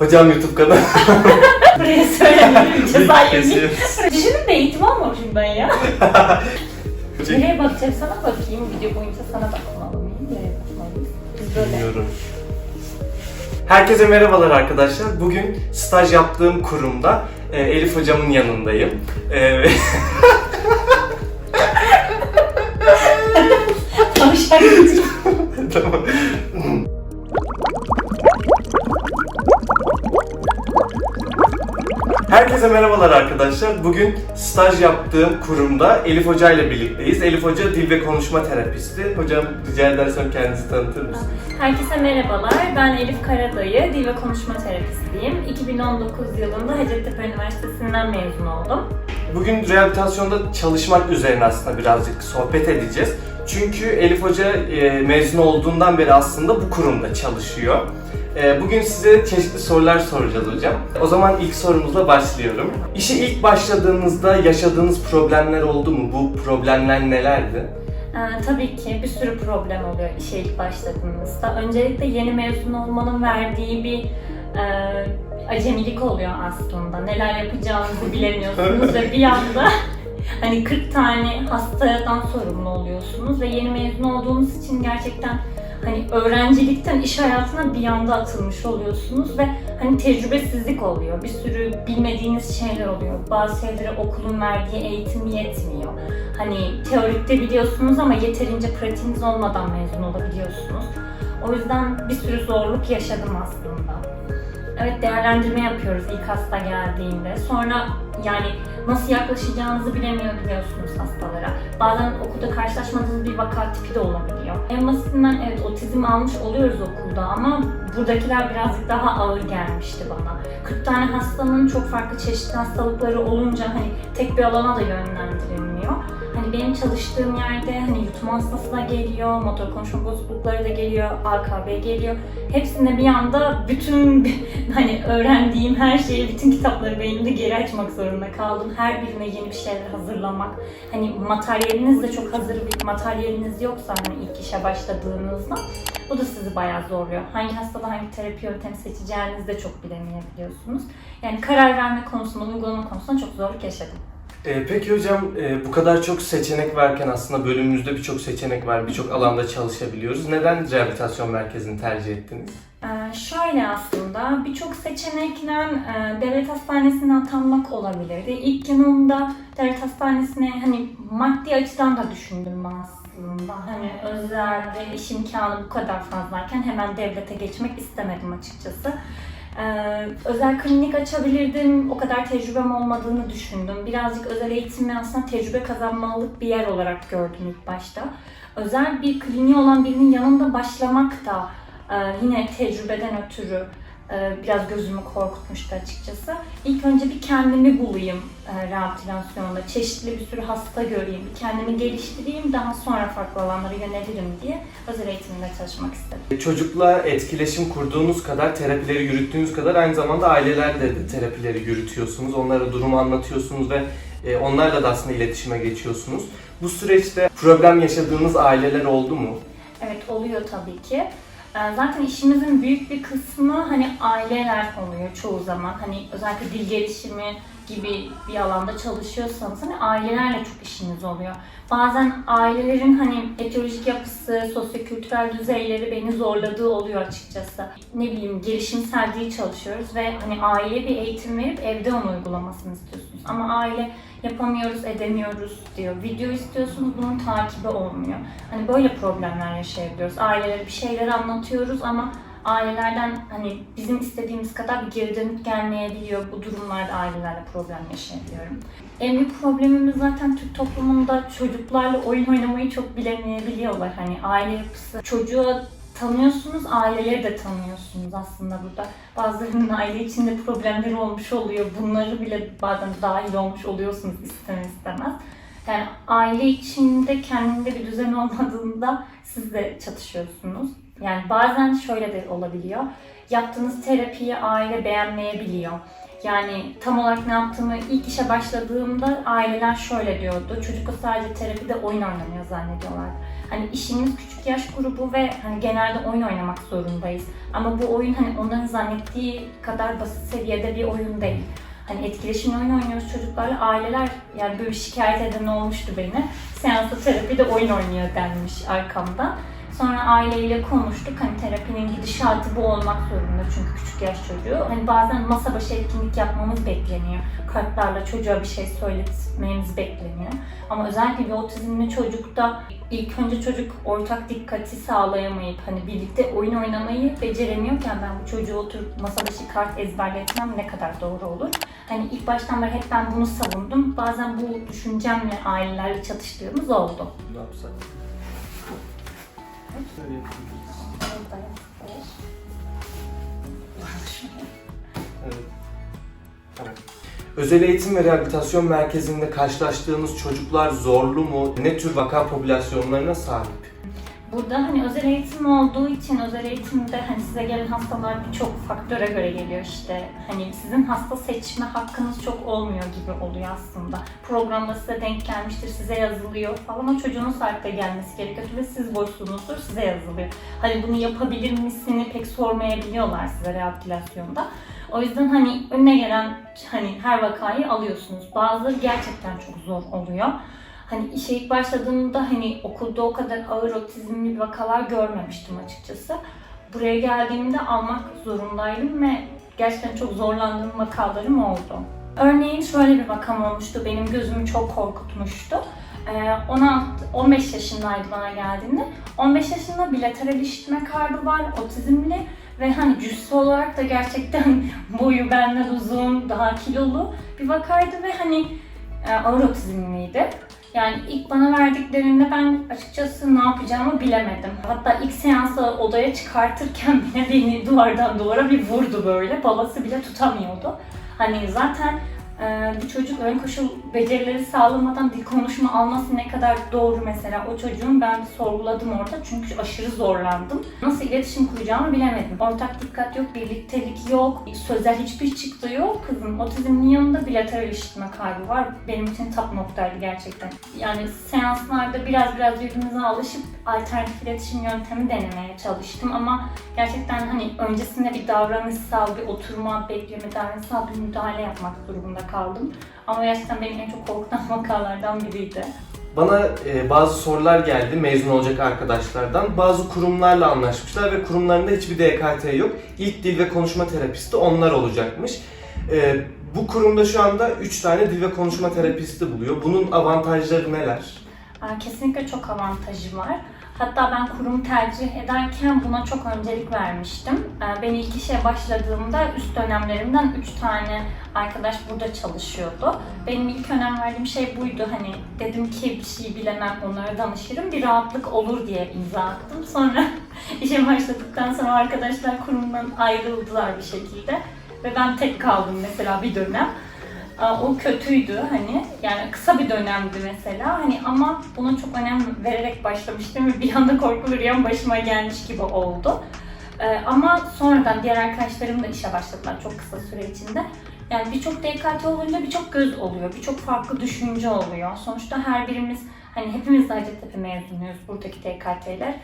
Hocam YouTube kanalı. Buraya söylemedim. Ceza. Kesiyoruz. Düşünün de eğitim almamışım ben ya. Nereye bakacağım sana bakayım. Video boyunca sana bakmalı mıyım? Nereye bakmalıyım? Biz böyle. Bilmiyorum. Herkese merhabalar arkadaşlar. Bugün staj yaptığım kurumda e, Elif hocamın yanındayım. E, ve- Tavşan tamam. Herkese merhabalar arkadaşlar. Bugün staj yaptığım kurumda Elif Hoca ile birlikteyiz. Elif Hoca dil ve konuşma terapisti. Hocam rica edersem kendinizi tanıtır mısınız? Herkese merhabalar. Ben Elif Karadayı, dil ve konuşma terapistiyim. 2019 yılında Hacettepe Üniversitesi'nden mezun oldum. Bugün rehabilitasyonda çalışmak üzerine aslında birazcık sohbet edeceğiz. Çünkü Elif Hoca e, mezun olduğundan beri aslında bu kurumda çalışıyor. E, bugün size çeşitli sorular soracağız hocam. O zaman ilk sorumuzla başlıyorum. İşe ilk başladığınızda yaşadığınız problemler oldu mu? Bu problemler nelerdi? Ee, tabii ki bir sürü problem oluyor işe ilk başladığınızda. Öncelikle yeni mezun olmanın verdiği bir e, acemilik oluyor aslında. Neler yapacağınızı bilemiyorsunuz ve bir anda hani 40 tane hastadan sorumlu oluyorsunuz ve yeni mezun olduğunuz için gerçekten hani öğrencilikten iş hayatına bir anda atılmış oluyorsunuz ve hani tecrübesizlik oluyor. Bir sürü bilmediğiniz şeyler oluyor. Bazı şeylere okulun verdiği eğitim yetmiyor. Hani teorikte biliyorsunuz ama yeterince pratiğiniz olmadan mezun olabiliyorsunuz. O yüzden bir sürü zorluk yaşadım aslında. Evet değerlendirme yapıyoruz ilk hasta geldiğinde. Sonra yani nasıl yaklaşacağınızı bilemiyor biliyorsunuz hastalara. Bazen okulda karşılaşmadığınız bir vaka tipi de olabiliyor. En basitinden evet otizm almış oluyoruz okulda ama buradakiler birazcık daha ağır gelmişti bana. 40 tane hastanın çok farklı çeşitli hastalıkları olunca hani tek bir alana da yönlendirilmiyor. Hani benim çalıştığım yerde hani yutma hastası da geliyor, motor konuşma bozuklukları da geliyor, AKB geliyor. Hepsinde bir anda bütün hani öğrendiğim her şeyi, bütün kitapları beynimde geri açmak zorunda kaldım. Her birine yeni bir şeyler hazırlamak. Hani materyaliniz de çok hazır bir materyaliniz yoksa hani ilk işe başladığınızda bu da sizi bayağı zorluyor. Hangi hastada hangi terapi yöntemi seçeceğinizi de çok bilemeyebiliyorsunuz. Yani karar verme konusunda, uygulama konusunda çok zorluk yaşadım. E, peki hocam e, bu kadar çok seçenek varken aslında bölümümüzde birçok seçenek var, birçok alanda çalışabiliyoruz. Neden rehabilitasyon merkezini tercih ettiniz? Ee, şöyle aslında birçok seçenekle e, devlet hastanesine atanmak olabilirdi. İlk yanımda devlet hastanesine hani maddi açıdan da düşündüm aslında. Hani özelde iş imkanı bu kadar fazlayken hemen devlete geçmek istemedim açıkçası. Ee, özel klinik açabilirdim. O kadar tecrübem olmadığını düşündüm. Birazcık özel eğitimi aslında tecrübe kazanmalık bir yer olarak gördüm ilk başta. Özel bir kliniği olan birinin yanında başlamak da ee, yine tecrübeden ötürü e, biraz gözümü korkutmuştu açıkçası. İlk önce bir kendimi bulayım e, rehabilitasyonda. Çeşitli bir sürü hasta göreyim, bir kendimi geliştireyim. Daha sonra farklı alanlara yönelirim diye özel eğitimde çalışmak istedim. E, Çocukla etkileşim kurduğunuz kadar, terapileri yürüttüğünüz kadar aynı zamanda ailelerle de terapileri yürütüyorsunuz. Onlara durumu anlatıyorsunuz ve e, onlarla da aslında iletişime geçiyorsunuz. Bu süreçte problem yaşadığınız aileler oldu mu? Evet oluyor tabii ki. Ee, Zaten işimizin büyük bir kısmı hani aileler oluyor çoğu zaman. Hani özellikle dil gelişimi gibi bir alanda çalışıyorsanız hani ailelerle çok işiniz oluyor. Bazen ailelerin hani etiyolojik yapısı, sosyokültürel düzeyleri beni zorladığı oluyor açıkçası. Ne bileyim gelişimsel dil çalışıyoruz ve hani aileye bir eğitim verip evde onu uygulamasını istiyorsunuz. Ama aile yapamıyoruz, edemiyoruz diyor. Video istiyorsunuz, bunun takibi olmuyor. Hani böyle problemler yaşayabiliyoruz. Ailelere bir şeyler anlatıyoruz ama ailelerden hani bizim istediğimiz kadar bir geri dönüp gelmeyebiliyor. Bu durumlarda ailelerle problem yaşayabiliyorum. En büyük problemimiz zaten Türk toplumunda çocuklarla oyun oynamayı çok bilemeyebiliyorlar. Hani aile yapısı. Çocuğu tanıyorsunuz, aileleri de tanıyorsunuz aslında burada. Bazılarının aile içinde problemleri olmuş oluyor. Bunları bile bazen dahil olmuş oluyorsunuz ister istemez. Yani aile içinde kendinde bir düzen olmadığında siz de çatışıyorsunuz. Yani bazen şöyle de olabiliyor. Yaptığınız terapiyi aile beğenmeyebiliyor. Yani tam olarak ne yaptığımı ilk işe başladığımda aileler şöyle diyordu. Çocuk sadece terapide oyun oynamıyor zannediyorlar. Hani işimiz küçük yaş grubu ve hani genelde oyun oynamak zorundayız. Ama bu oyun hani onların zannettiği kadar basit seviyede bir oyun değil. Hani etkileşimli oyun oynuyoruz çocuklarla. Aileler yani böyle şikayet eden olmuştu beni. Seansta terapide oyun oynuyor denmiş arkamda. Sonra aileyle konuştuk. Hani terapinin gidişatı bu olmak zorunda çünkü küçük yaş çocuğu. Hani bazen masa başı etkinlik yapmamız bekleniyor. Kartlarla çocuğa bir şey söyletmemiz bekleniyor. Ama özellikle bir otizmli çocukta ilk önce çocuk ortak dikkati sağlayamayıp hani birlikte oyun oynamayı beceremiyorken ben bu çocuğu oturup masa başı kart ezberletmem ne kadar doğru olur? Hani ilk baştan beri hep ben bunu savundum. Bazen bu düşüncemle ailelerle çatıştığımız oldu. Ne yapsak? Özel eğitim ve rehabilitasyon merkezinde karşılaştığınız çocuklar zorlu mu? Ne tür vaka popülasyonlarına sahip? Burada hani özel eğitim olduğu için özel eğitimde hani size gelen hastalar birçok faktöre göre geliyor işte. Hani sizin hasta seçme hakkınız çok olmuyor gibi oluyor aslında. Programda size denk gelmiştir, size yazılıyor falan. O çocuğun saatte gelmesi gerekiyor ve siz boşluğunuzdur, size yazılıyor. Hani bunu yapabilir misini pek sormayabiliyorlar size rehabilitasyonda. O yüzden hani önüne gelen hani her vakayı alıyorsunuz. Bazıları gerçekten çok zor oluyor. Hani işe ilk başladığımda hani okulda o kadar ağır otizmli vakalar görmemiştim açıkçası. Buraya geldiğimde almak zorundaydım ve gerçekten çok zorlandığım vakalarım oldu. Örneğin şöyle bir vakam olmuştu, benim gözümü çok korkutmuştu. Ee, 16, 15 yaşındaydı bana geldiğinde. 15 yaşında bilateral işitme kaybı var, otizmli ve hani cüssü olarak da gerçekten boyu benden uzun, daha kilolu bir vakaydı ve hani e, ağır otizmliydi. Yani ilk bana verdiklerinde ben açıkçası ne yapacağımı bilemedim. Hatta ilk seansı odaya çıkartırken bile beni duvardan duvara bir vurdu böyle. Babası bile tutamıyordu. Hani zaten bir çocuk ön koşul becerileri sağlamadan dil konuşma alması ne kadar doğru mesela. O çocuğun ben sorguladım orada çünkü aşırı zorlandım. Nasıl iletişim kuracağımı bilemedim. Ortak dikkat yok, birliktelik yok, sözel hiçbir çıktı yok. Kızın otizminin yanında bilateral işitme kaybı var. Benim için tap noktaydı gerçekten. Yani seanslarda biraz biraz birbirimize alışıp alternatif iletişim yöntemi denemeye çalıştım ama gerçekten hani öncesinde bir davranışsal, bir oturma, bekleme, davranışsal bir müdahale yapmak durumunda kaldım. Ama gerçekten beni en çok korkutan vakalardan biriydi. Bana e, bazı sorular geldi mezun olacak arkadaşlardan. Bazı kurumlarla anlaşmışlar ve kurumlarında hiçbir DKT yok. İlk dil ve konuşma terapisti onlar olacakmış. E, bu kurumda şu anda 3 tane dil ve konuşma terapisti buluyor. Bunun avantajları neler? Kesinlikle çok avantajı var. Hatta ben kurum tercih ederken buna çok öncelik vermiştim. Ee, Ben ilk işe başladığımda üst dönemlerimden 3 tane arkadaş burada çalışıyordu. Benim ilk önem verdiğim şey buydu. Hani dedim ki bir şey bilemem onlara danışırım. Bir rahatlık olur diye imza attım. Sonra işe başladıktan sonra arkadaşlar kurumdan ayrıldılar bir şekilde. Ve ben tek kaldım mesela bir dönem. O kötüydü hani yani kısa bir dönemdi mesela hani ama buna çok önem vererek başlamıştım ve bir anda korku yan başıma gelmiş gibi oldu. Ee, ama sonradan diğer arkadaşlarım da işe başladılar çok kısa süre içinde. Yani birçok DKT olunca birçok göz oluyor, birçok farklı düşünce oluyor. Sonuçta her birimiz hani hepimiz Hacettepe mezunuyuz buradaki DKT'ler.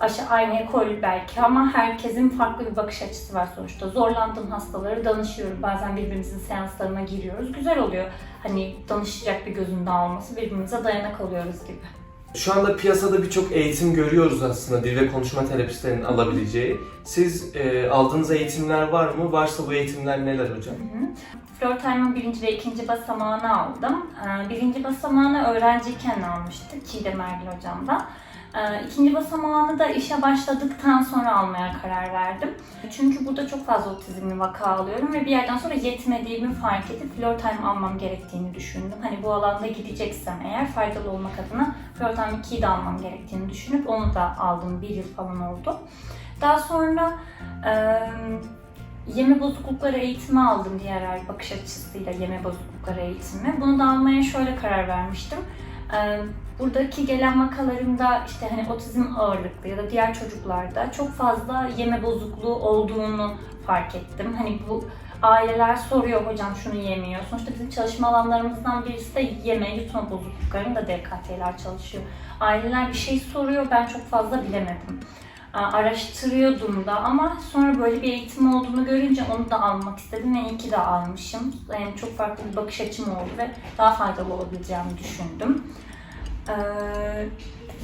Aşağı aynı ekol belki ama herkesin farklı bir bakış açısı var sonuçta. Zorlandığım hastaları danışıyorum. Bazen birbirimizin seanslarına giriyoruz. Güzel oluyor. Hani danışacak bir gözün daha olması, birbirimize dayanak oluyoruz gibi. Şu anda piyasada birçok eğitim görüyoruz aslında dil ve konuşma terapistlerinin alabileceği. Siz e, aldığınız eğitimler var mı? Varsa bu eğitimler neler hocam? Flörtayımın birinci ve ikinci basamağını aldım. Ee, Birinci basamağını öğrenciyken almıştık Çiğdem Ergil hocamdan. Ee, İkinci basamağını da işe başladıktan sonra almaya karar verdim. Çünkü burada çok fazla otizmli vaka alıyorum ve bir yerden sonra yetmediğimi fark edip Flörtime almam gerektiğini düşündüm. Hani bu alanda gideceksem eğer faydalı olmak adına Flörtime 2'yi de almam gerektiğini düşünüp onu da aldım. Bir yıl falan oldu. Daha sonra yeme bozuklukları eğitimi aldım diğer ay bakış açısıyla yeme bozuklukları eğitimi. Bunu da almaya şöyle karar vermiştim. Buradaki gelen vakalarımda işte hani otizm ağırlıklı ya da diğer çocuklarda çok fazla yeme bozukluğu olduğunu fark ettim. Hani bu Aileler soruyor hocam şunu yemiyor. Sonuçta bizim çalışma alanlarımızdan birisi de yeme, yutma bozukluklarında DKT'ler çalışıyor. Aileler bir şey soruyor ben çok fazla bilemedim. Araştırıyordum da ama sonra böyle bir eğitim olduğunu görünce onu da almak istedim ve iyi ki de almışım. Yani çok farklı bir bakış açım oldu ve daha faydalı olabileceğimi düşündüm. Ee,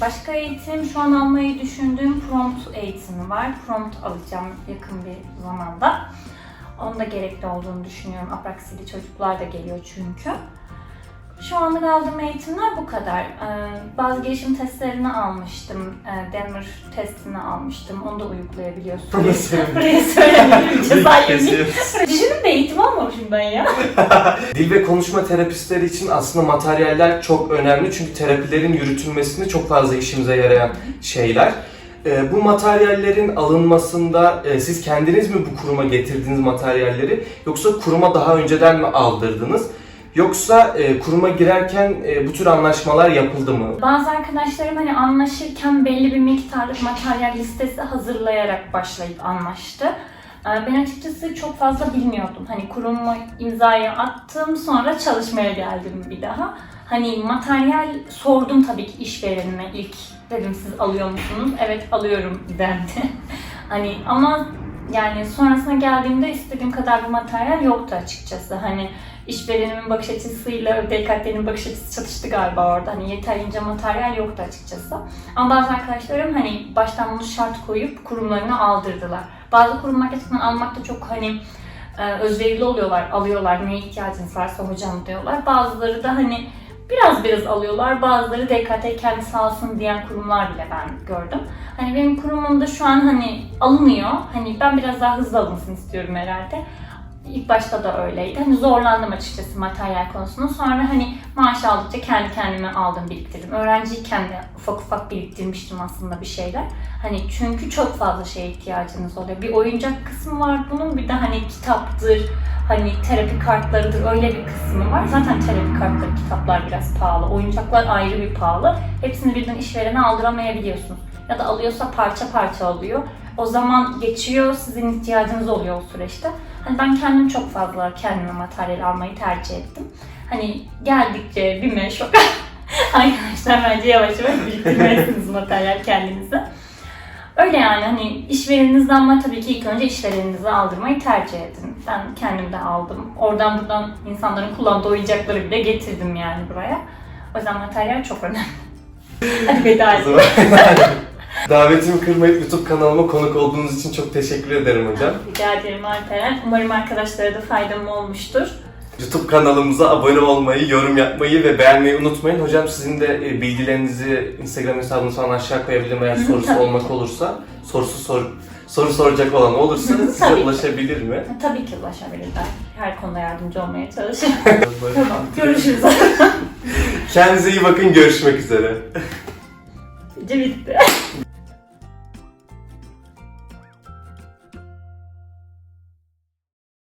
Başka eğitim şu an almayı düşündüğüm prompt eğitimi var. Prompt alacağım yakın bir zamanda. Onun da gerekli olduğunu düşünüyorum. Apraksili çocuklar da geliyor çünkü. Şu anlık aldığım eğitimler bu kadar. Ee, bazı gelişim testlerini almıştım. Ee, Denver testini almıştım. Onu da uygulayabiliyorsunuz. Buraya söylemedim. Ceza yemin. Düşünün bir eğitim almamışım ben ya. Dil ve konuşma terapistleri için aslında materyaller çok önemli çünkü terapilerin yürütülmesinde çok fazla işimize yarayan şeyler. Ee, bu materyallerin alınmasında e, siz kendiniz mi bu kuruma getirdiniz materyalleri yoksa kuruma daha önceden mi aldırdınız? Yoksa e, kuruma girerken e, bu tür anlaşmalar yapıldı mı? Bazı arkadaşlarım hani anlaşırken belli bir miktarlık materyal listesi hazırlayarak başlayıp anlaştı. Ee, Ben açıkçası çok fazla bilmiyordum. Hani kuruma imzayı attım sonra çalışmaya geldim bir daha. Hani materyal sordum tabii ki işverenime ilk. Dedim siz alıyor musunuz? Evet alıyorum dendi. hani ama yani sonrasına geldiğimde istediğim kadar bir materyal yoktu açıkçası. Hani işverenimin bakış açısıyla DKT'nin bakış açısı çatıştı galiba orada. Hani yeterince materyal yoktu açıkçası. Ama bazı arkadaşlarım hani baştan bunu şart koyup kurumlarına aldırdılar. Bazı kurumlar gerçekten almakta çok hani e, özverili oluyorlar, alıyorlar, neye ihtiyacınız varsa hocam diyorlar. Bazıları da hani biraz biraz alıyorlar, bazıları DKT kendisi alsın diyen kurumlar bile ben gördüm. Hani benim kurumumda şu an hani alınıyor, hani ben biraz daha hızlı alınsın istiyorum herhalde. İlk başta da öyleydi. Hani zorlandım açıkçası materyal konusunda. Sonra hani maaş aldıkça kendi kendime aldım, biriktirdim. Öğrenciyken de ufak ufak biriktirmiştim aslında bir şeyler. Hani çünkü çok fazla şeye ihtiyacınız oluyor. Bir oyuncak kısmı var bunun, bir de hani kitaptır, hani terapi kartlarıdır öyle bir kısmı var. Zaten terapi kartları, kitaplar biraz pahalı. Oyuncaklar ayrı bir pahalı. Hepsini birden işverene aldıramayabiliyorsunuz. Ya da alıyorsa parça parça alıyor. O zaman geçiyor, sizin ihtiyacınız oluyor o süreçte. Hani ben kendim çok fazla kendime materyal almayı tercih ettim. Hani geldikçe bir meşok. Arkadaşlar bence yavaş yavaş biriktirmelisiniz materyal kendinize. Öyle yani hani işvereninizden ama tabii ki ilk önce işvereninize aldırmayı tercih edin. Ben kendim de aldım. Oradan buradan insanların kullandığı oyuncakları bile getirdim yani buraya. O yüzden materyal çok önemli. Hadi veda edelim. Davetimi kırmayıp YouTube kanalıma konuk olduğunuz için çok teşekkür ederim hocam. Rica ederim Alperen. Umarım arkadaşlara da faydam olmuştur. YouTube kanalımıza abone olmayı, yorum yapmayı ve beğenmeyi unutmayın. Hocam sizin de e, bilgilerinizi Instagram hesabınıza falan aşağı koyabilirim eğer sorusu olmak olursa. Sorusu sor, soru soracak olan olursa Hı, size tabii. ulaşabilir mi? Tabii ki ulaşabilirler. Her konuda yardımcı olmaya çalışırım. tamam, görüşürüz. Kendinize iyi bakın, görüşmek üzere. Bitti.